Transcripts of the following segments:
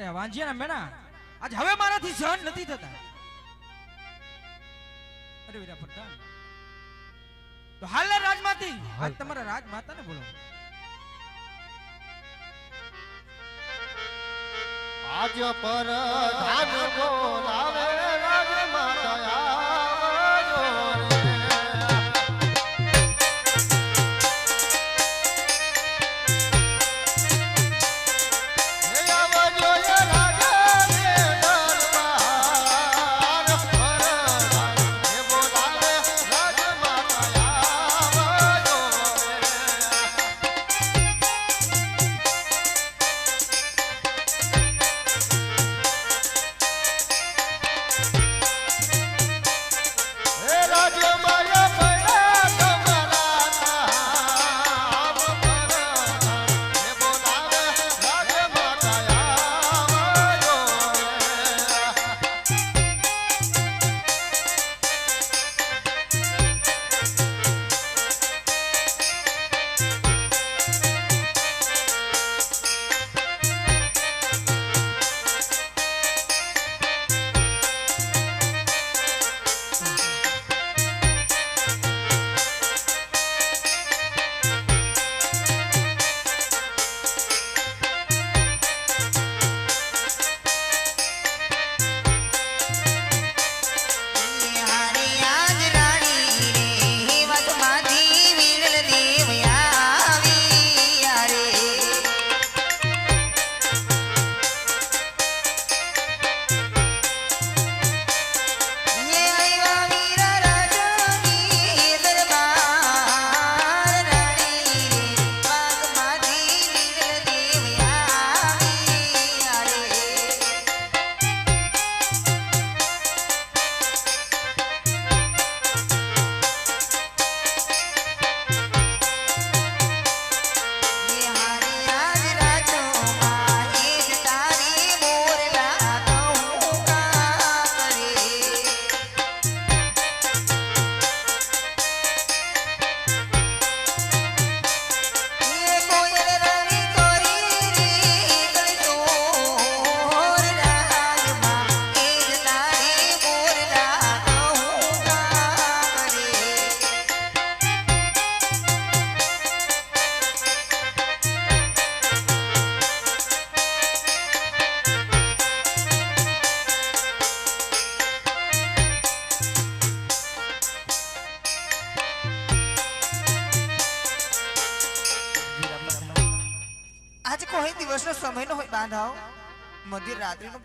માટે વાંજિયાના મેણા. આજ હવે મારાથી સહન નથી થતા. અરે વીરા પ્રધાન તો હાલના રાજમાંથી આજ તમારા રાજમાતાને બોલો. આજ પર ધાન બોલાવે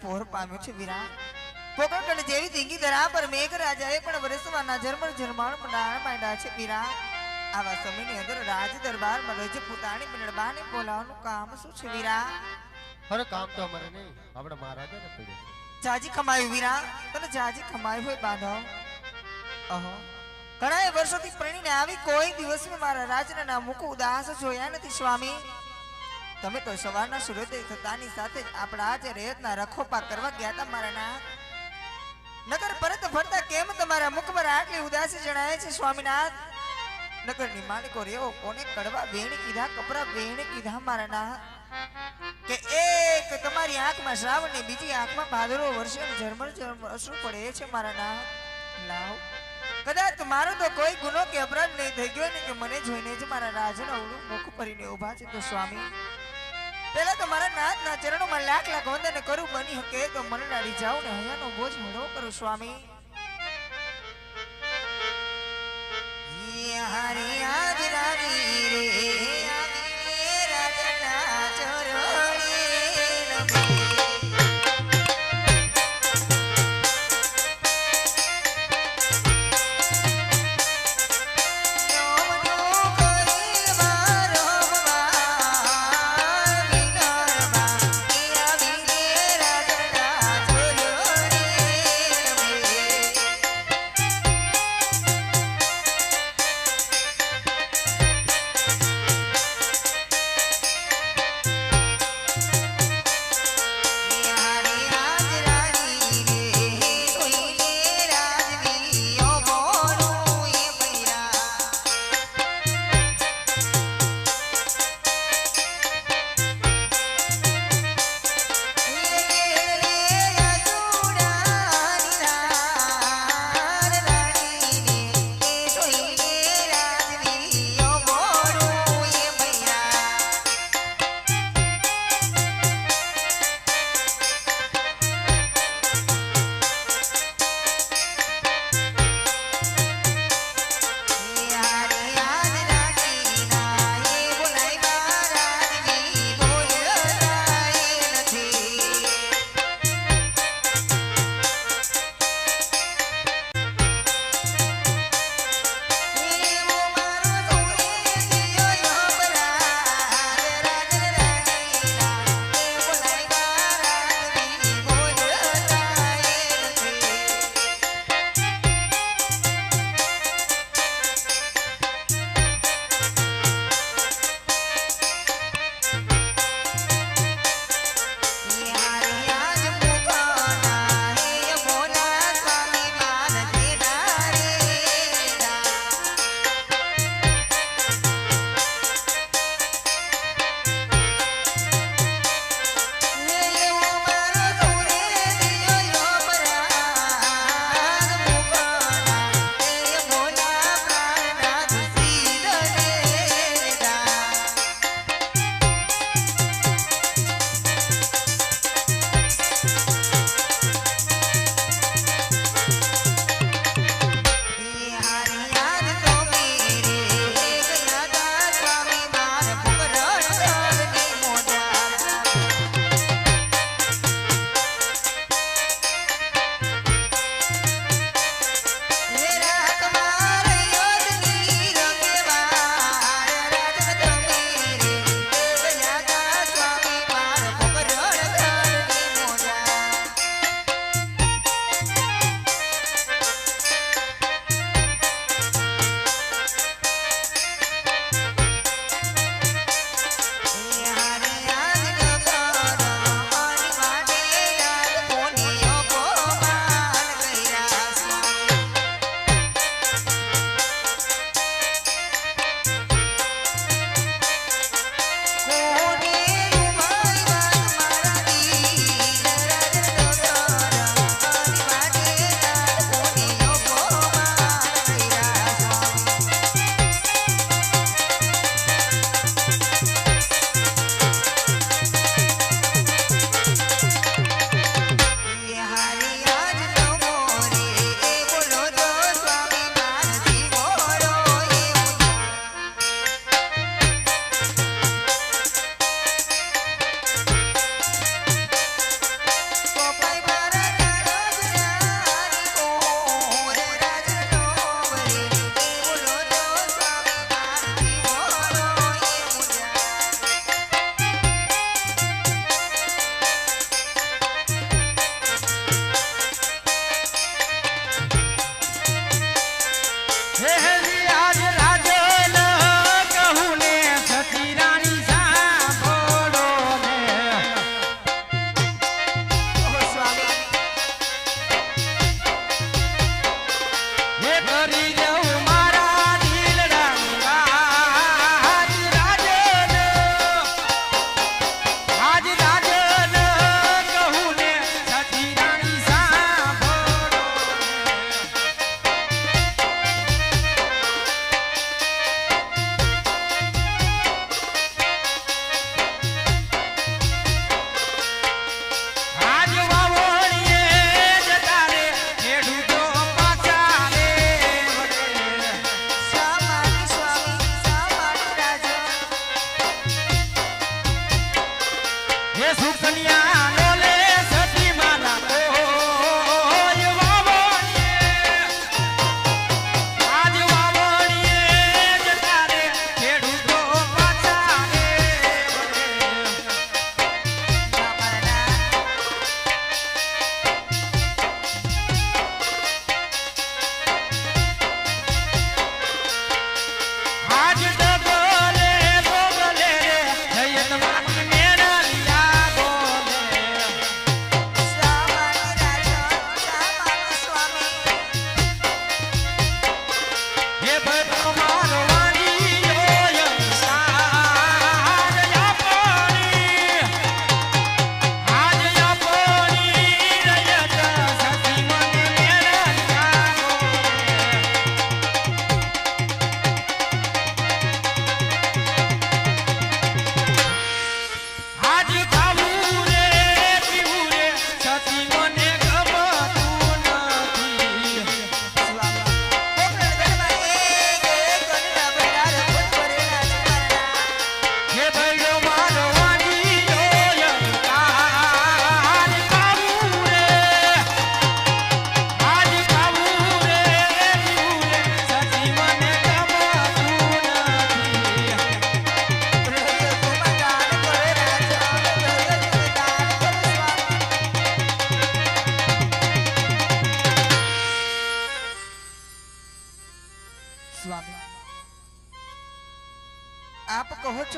રાત્રિનો પામ્યો છે વીરા પોકળકડ જેવી ધીંગી ધરા પર મેઘરાજાએ પણ વરસવાના નજરમર ઝરમાળ પડાણ માંડ્યા છે વીરા આવા સમયની અંદર રાજ દરબારમાં રજ પોતાની મંડળબાને બોલાવવાનું કામ શું છે વીરા અરે કામ તો અમારે નહીં. આપણે મહારાજાને પડ્યું જાજી કમાયું વિરા તને જાજી કમાયું હોય બાંધવ? અહો. ઘણા વર્ષોથી પ્રણીને આવી કોઈ દિવસ મેં મારા રાજના મુખ ઉદાસ જોયા નથી સ્વામી. તમે તો સવારના સૂર્યોદય થતાની સાથે જ આપણા આજે રેતના રખોપા કરવા ગયા હતા મારા નાથ નગર પરત ફરતા કેમ તમારા મુખમાં આટલી ઉદાસી જણાય છે, સ્વામીનાથ? નગરની માલિકો રેવો કોને કડવા વેણ કીધા, કપરા વેણ કીધા મારા નાથ કે એક તમારી આંખમાં શ્રાવણ ને બીજી આંખમાં ભાદરો વર્ષે ઝરમર ઝરમર અશ્રુ પડે છે મારા નાથ લાવ. કદાચ મારો તો કોઈ ગુનો કે અપરાધ નહીં થઈ ગયો ને કે મને જોઈને જ મારા રાજના અવળું મુખ ભરીને ઊભા છે તો સ્વામી. પહેલા તો મારા નાથ નાથના ચરણોમાં લાખ લાખ વંદન કરું, બની હકે તો મને ડાળી જાઉં ને હૈયાનો બોજ હળો કરું, સ્વામી. હરિયા રાણી રે.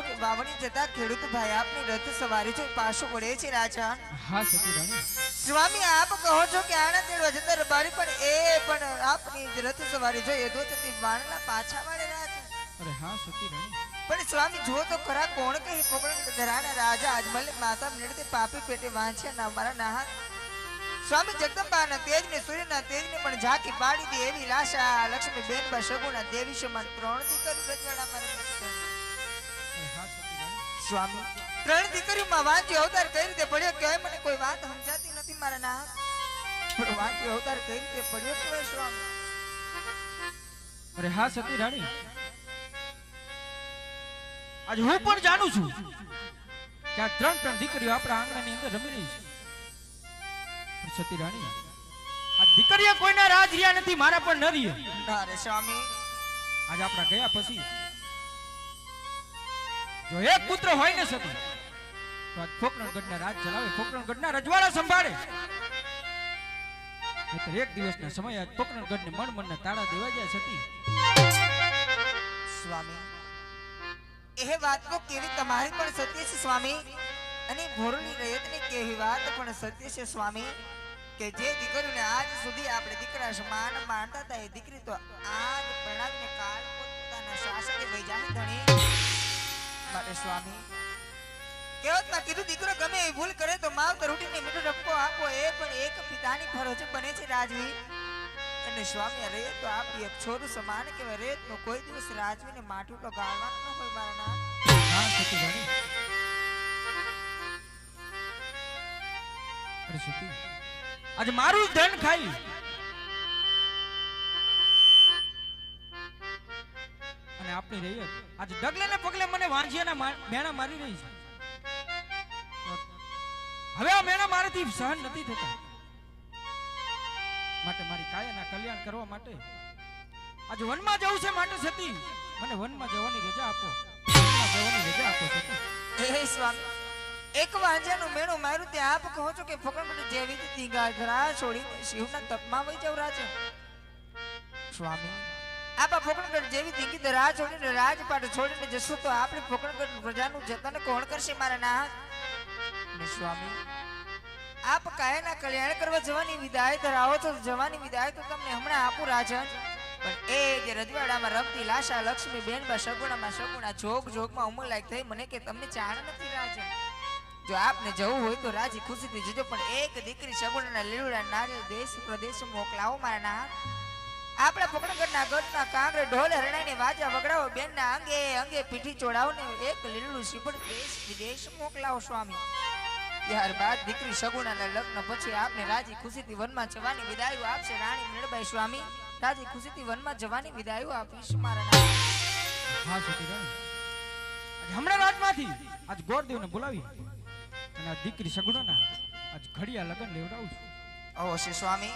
કે વાવણી જતા ખેડૂત ભાઈ આપની રથ સવારી જોઈ પાછો વળે છે રાજા. હા સતી રાણી સ્વામી આપ કહો છો કે આણા તેડવા જતા રબારી પણ એ પણ આપની રથ સવારી જોઈ એ દોતથી વાણલા પાછા વળે રાજા. અરે હા સતી રાણી પણ સ્વામી જો તો ખરા કોણ કહી પકડ ધરાના રાજા આજમલ માતા મેળતે પાપી પેટે વાંચ્યા ના મારા નાહા. સ્વામી જગદંબાના તેજને સૂર્યના તેજને પણ ઝાંકી પાડી દે એવી લાશા લક્ષ્મી બેન બા સગુણા દેવી સમાન ત્રણ દીકરી રજવાડા મારા સ્વામી. ત્રણ દીકરીઓમાં વાંચ્યો અવતાર કઈ રીતે પડ્યો કહેવાય? મને કોઈ વાત સમજાતી નથી મારા ના પણ વાંચ્યો અવતાર કઈ રીતે પડ્યો કહેવાય સ્વામી? અરે હા સતી રાણી. આજ હું પણ જાણું છું કે આ ત્રણ ત્રણ દીકરીઓ આપણા આંગણાની અંદર રમી રહી છે. પણ સતી રાણી આ દીકરીઓ કોઈના રાજ રહ્યા નથી મારા પણ ન રહી ના રે સ્વામી. આજ આપણા ગયા પછી જો એક પુત્ર હોય ને સતી તો આજ ફોકરણગઢના રાજ ચલાવે ફોકરણગઢના રજવાડા સંભાળે. એક દિવસના સમય આજ ફોકરણગઢને મન મણના તાળા દેવા જાય સતી. સ્વામી, એ વાત તો કેવી તમારી પણ સત્ય છે સ્વામી? અને ભોરની રયતની કેવી વાત પણ સત્ય છે સ્વામી? કે જે દીકરીને આજ સુધી આપણે દીકરા સમાન માનતા હતા, એ દીકરી તો આજ પરણાવીને કાળ પોતાના શાસકે વૈજાની ધણી. માટે, સ્વામી. કહેવતમાં કીધું, દીકરો ગમે એ ભૂલ કરે તો માવતર ઉઠીને મીઠો ધક્કો આપો, એ પણ એક પિતાની ફરજ બને છે રાજવી. અને સ્વામી, આ તો આપ, એક છોરું સમાન કે રેત તો કોઈ દિવસ રાજવીને માઠું તો ગાળવાનું ન હોય મારા ના અરે સતી, આજે મારું ધન ખાઈ. અને આપણી રહીએ આજે ડગલે ને પગલે મને વાંજિયાના મેણા મારી રહી છે. હવે આ મેણા મારાથી સહન નથી થતા. માટે મારી કાયાના કલ્યાણ કરવા માટે આજે વનમાં જવું છે માટે સતી. મને વનમાં જવાની રજા આપો. જવાની રજા આપો સતી. હે સ્વામી. એક વાંજાનું મેણું માર્યું તે આપ કહો છો કે ફકડપટ જેવી રીતે ગાઢરા છોડીને શિવના તપમાં વહી જાવ રાજા? સ્વામી આપા પોકણગઢ જેવી દીકરી રાહ છોડીને રાજપાટ છોડીને જશો તો આપણે પોકણગઢ પ્રજાનું જતન કોણ કરશે મારા ના સ્વામી, આપ કાયના કલ્યાણ કરવા જવાની વિદાય ધરાવો છો, જવાની વિદાય તો તમને હમણાં આપું રાજન. પણ એ જે રજવાડામાં રમતી લાશા, લક્ષ્મી બેન બા સગુણામાં સગુણા જોગ જોગમાં ઉમર લાયક થઈ મને કે તમને જાણ નથી રાજન. જો આપને જવું હોય તો રાજી ખુશીથી જજો, પણ એક દીકરી સગુણના લીલુડા નારિયેળ દેશ પ્રદેશ મોકલાવો મારા નાથ. આપણા પકડગઢના ગઢના કાંગરે ઢોલ હરણાઈને વાજા વગડાવો બેનના અંગે અંગે પીઠી ચોડાવો ને એક લીલું શીપડ દેશ વિદેશ મોકલાવો સ્વામી. ત્યારબાદ દીકરી સગુણાના લગ્ન પછી આપને રાજી ખુશીથી વનમાં જવાની વિદાયો આપશે રાણી મીણબાઈ સ્વામી. રાજી ખુશીથી વનમાં જવાની વિદાયો આપીશ મારા હા હમણાં રાજમાંથી આજ ગોરદેવને બોલાવી અને આ દીકરી સગુણોના આજ ઘડિયા લગ્ન લેવડાવું છું. અવશ્ય સ્વામી.